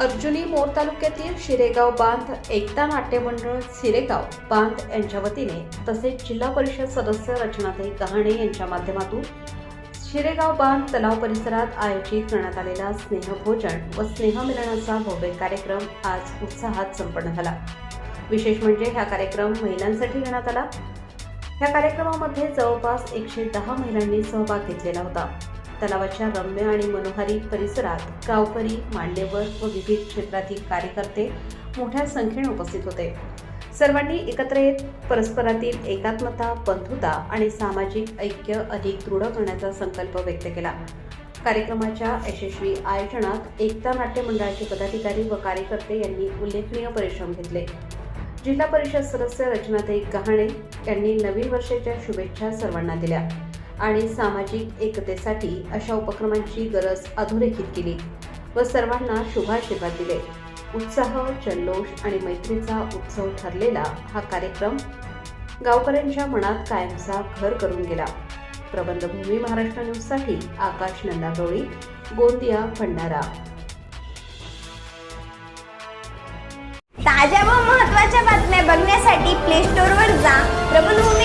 अर्जुनी मोर तालुक्यातील शिरेगाव बांध एकता नाट्य मंडळ सिरेगाव बांध यांच्या वतीने तसेच जिल्हा परिषद सदस्य रचनाताई कहाणे यांच्या माध्यमातून शिरेगाव बांध तलाव परिसरात आयोजित करण्यात आलेला स्नेहभोजन व स्नेहमिलनाचा भव्य कार्यक्रम आज उत्साहात संपन्न झाला. विशेष म्हणजे हा कार्यक्रम महिलांसाठी घेण्यात आला. या कार्यक्रमामध्ये जवळपास एकशे दहा महिलांनी सहभाग घेतलेला होता. तलावाच्या रम्य आणि मनोहारी परिसरात गावकरी मान्यवर व विविध क्षेत्रातील कार्यकर्ते मोठ्या संख्येने उपस्थित होते. सर्वांनी एकत्र येत परस्परातील एकात्मता बंधुता आणि सामाजिक ऐक्य अधिक दृढ करण्याचा संकल्प व्यक्त केला. कार्यक्रमाच्या यशस्वी आयोजनात एकता नाट्य मंडळाचे पदाधिकारी व कार्यकर्ते यांनी उल्लेखनीय परिश्रम घेतले. जिल्हा परिषद सदस्य रचनाताई गहाणे यांनी नवीन वर्षाच्या शुभेच्छा सर्वांना दिल्या. आणि सामाजिक एकतेसाठी अशा उपक्रमांची गरज अधोरेखित केली व सर्वांना शुभाशीर्वाद दिले. उत्साह जल्लोष आणि मैत्रीचा उत्सव ठरलेला हा कार्यक्रम गावकऱ्यांच्या मनात कायमचा घर करून गेला. प्रबंधभूमी महाराष्ट्र न्यूजसाठी आकाश नंदागवळी गोंदिया भंडारा. ताज्या व महत्त्वाच्या बातम्या बघण्यासाठी प्ले स्टोअरवर जा. प्रबंधभूमी